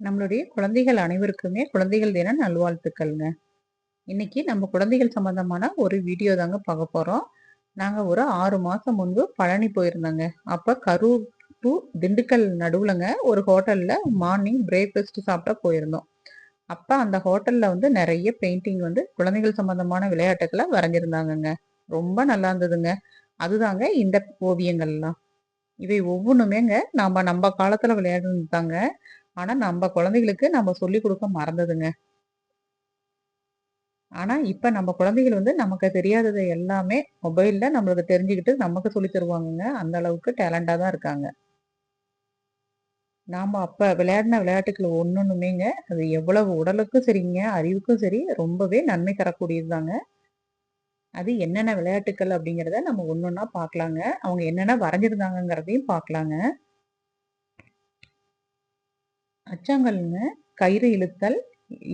நம்மளுடைய குழந்தைகள் அனைவருக்குமே குழந்தைகள் தின நல்வாழ்த்துக்கள்ங்க. இன்னைக்கு நம்ம குழந்தைகள் சம்பந்தமான ஒரு வீடியோ தாங்க பார்க்க போறோம். நாங்க ஒரு ஆறு மாசம் முன்பு பழனி போயிருந்தோங்க. அப்ப கரூர் டு திண்டுக்கல் நடுவுலங்க ஒரு ஹோட்டல்ல மார்னிங் பிரேக்ஃபாஸ்ட் சாப்பிட போயிருந்தோம். அப்ப அந்த ஹோட்டல்ல வந்து நிறைய பெயிண்டிங் வந்து குழந்தைகள் சம்பந்தமான விளையாட்டுகளை வரைஞ்சிருந்தாங்கங்க. ரொம்ப நல்லா இருந்ததுங்க. அதுதாங்க இந்த ஓவியங்கள்லாம். இவை ஒவ்வொன்றுமேங்க நாம நம்ம காலத்துல விளையாடுதாங்க ஆனா நம்ம குழந்தைகளுக்கு நம்ம சொல்லிக் கொடுக்க மறந்ததுங்க. ஆனா இப்ப நம்ம குழந்தைகள் வந்து நமக்கு தெரியாததை எல்லாமே மொபைல்ல நம்மளுக்கு தெரிஞ்சுக்கிட்டு நமக்கு சொல்லி தருவாங்கங்க. அந்த அளவுக்கு டேலண்டா தான் இருக்காங்க. நாம அப்ப விளையாடின விளையாட்டுகள் ஒன்றுமேங்க அது எவ்வளவு உடலுக்கும் சரிங்க அறிவுக்கும் சரி ரொம்பவே நன்மை தரக்கூடியது தாங்க அது என்னென்ன விளையாட்டுக்கள் அப்படிங்கிறத நம்ம ஒன்னொன்னா பார்க்கலாங்க. அவங்க என்னென்ன வரைஞ்சிருந்தாங்கிறதையும் பார்க்கலாங்க. அச்சாங்கல்ங்க கயிறு இழுத்தல்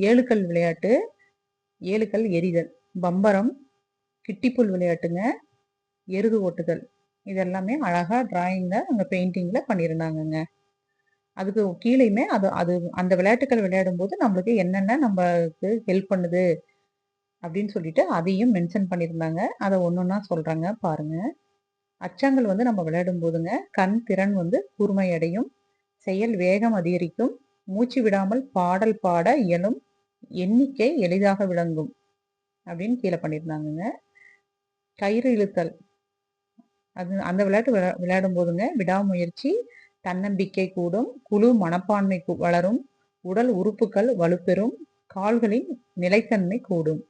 ஏழுக்கல் விளையாட்டு ஏழுக்கல் எரிதல் பம்பரம் கிட்டிப்புல் விளையாட்டுங்க எருது ஓட்டுதல். இதெல்லாமே அழகாக டிராயிங்கில் அங்கே பெயிண்டிங்கில் பண்ணியிருந்தாங்கங்க அதுக்கு கீழேயுமே அது அது அந்த விளையாட்டுகள் விளையாடும் போது நம்மளுக்கு என்னென்ன நம்மளுக்கு ஹெல்ப் பண்ணுது அப்படின்னு சொல்லிட்டு அதையும் மென்ஷன் பண்ணியிருந்தாங்க அதை ஒன்னொன்னா சொல்கிறாங்க பாருங்க. அச்சாங்கல் வந்து நம்ம விளையாடும் போதுங்க கண் திறன் வந்து கூர்மையடையும் செயல் வேகம் அதிகரிக்கும் மூச்சு விடாமல் பாடல் பாட இயலும் எண்ணிக்கை எளிதாக விளங்கும் அப்படின்னு கீழே பண்ணியிருந்தாங்கங்க. கயிறு இழுத்தல். அது அந்த விளையாட்டு விளையாடும் போதுங்க. விடாமுயற்சி தன்னம்பிக்கை கூடும் குழு மனப்பான்மை வளரும் உடல் உறுப்புகள் வலுப்பெறும் கால்களின் நிலைத்தன்மை கூடும்.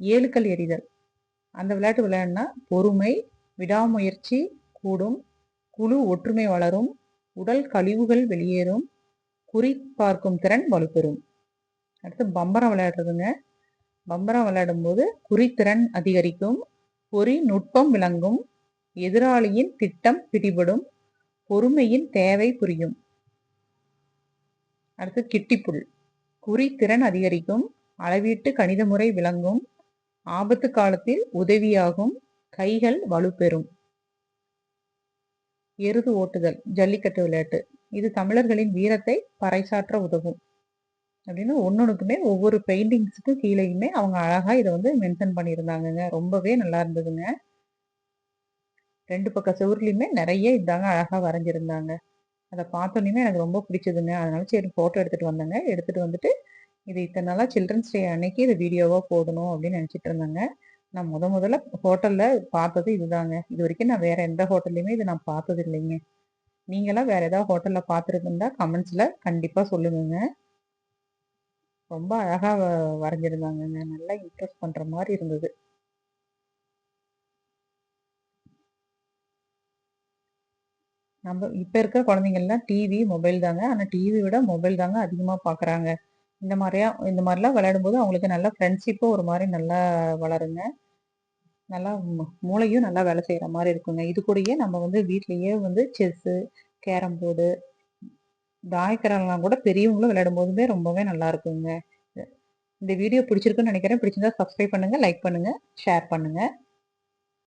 ஏழுக்கல் எறிதல். அந்த விளையாட்டு விளையாடினா பொறுமை விடாமுயற்சி கூடும் குழு ஒற்றுமை வளரும் உடல் கழிவுகள் வெளியேறும் குறி பார்க்கும் திறன் வலுப்பெறும். அடுத்து பம்பரம் விளையாடுறதுங்க. பம்பரம் விளையாடும் போது குறித்திறன் அதிகரிக்கும் பொறி நுட்பம் விளங்கும் எதிராளியின் திட்டம் பிடிபடும் பொறுமையின் தேவை புரியும். அடுத்து கிட்டிப்புல். குறித்திறன் அதிகரிக்கும் அளவீட்டு கணித முறை விளங்கும் ஆபத்து காலத்தில் உதவியாகும் கைகள் வலுப்பெறும். எருது ஓட்டுதல் ஜல்லிக்கட்டு விளையாட்டு. இது தமிழர்களின் வீரத்தை பறைசாற்ற உதவும். அப்படின்னு ஒன்னொன்றுக்குமே ஒவ்வொரு பெயிண்டிங்ஸுக்கும் கீழேயுமே அவங்க அழகாக இதை வந்து மென்ஷன் பண்ணியிருந்தாங்கங்க. ரொம்பவே நல்லா இருந்ததுங்க. ரெண்டு பக்கம் சுவர்லையுமே நிறைய இதாங்க அழகாக வரைஞ்சிருந்தாங்க. அதை பார்த்தோன்னே எனக்கு ரொம்ப பிடிச்சதுங்க. அதனால சரி ஃபோட்டோ எடுத்துகிட்டு வந்தேங்க. எடுத்துகிட்டு வந்துட்டு இது இத்தனை நாளாக சில்ட்ரன்ஸ் டே அன்னைக்கு இது வீடியோவாக போடணும் அப்படின்னு நினச்சிட்டு இருந்தேங்க. நான் முத முதல்ல ஹோட்டலில் பார்த்தது இதுதாங்க. இது வரைக்கும் நான் வேற எந்த ஹோட்டல்லையுமே இது நான் பார்த்தது இல்லைங்க. நீங்களாம் வேற ஏதாவது ஹோட்டலில் பார்த்துருந்தா கமெண்ட்ஸில் கண்டிப்பாக சொல்லுங்க ரொம்ப அழகாக வரைஞ்சிருந்தாங்கங்க. நல்லா இம்ப்ரெஸ் பண்ணுற மாதிரி இருந்தது. நம்ம இப்போ இருக்க குழந்தைங்கள்லாம் டிவி மொபைல் தாங்க. ஆனால் டிவி விட மொபைல் தாங்க அதிகமாக பார்க்குறாங்க. இந்த மாதிரியா இந்த மாதிரிலாம் விளையாடும்போது அவங்களுக்கு நல்லா ஃப்ரெண்ட்ஷிப்பும் ஒரு மாதிரி நல்லா வளருங்க. நல்லா மூளையும் நல்லா வேலை செய்கிற மாதிரி இருக்குங்க. இது கூடயே நம்ம வந்து வீட்லேயே வந்து செஸ்ஸு கேரம் போர்டு தாயக்கரெல்லாம் கூட பெரியவங்களும் விளையாடும் போதுமே ரொம்பவே நல்லா இருக்குங்க. இந்த வீடியோ பிடிச்சிருக்குன்னு நினைக்கிறேன். பிடிச்சிருந்தா சப்ஸ்கிரைப் பண்ணுங்கள் லைக் பண்ணுங்கள் ஷேர் பண்ணுங்கள்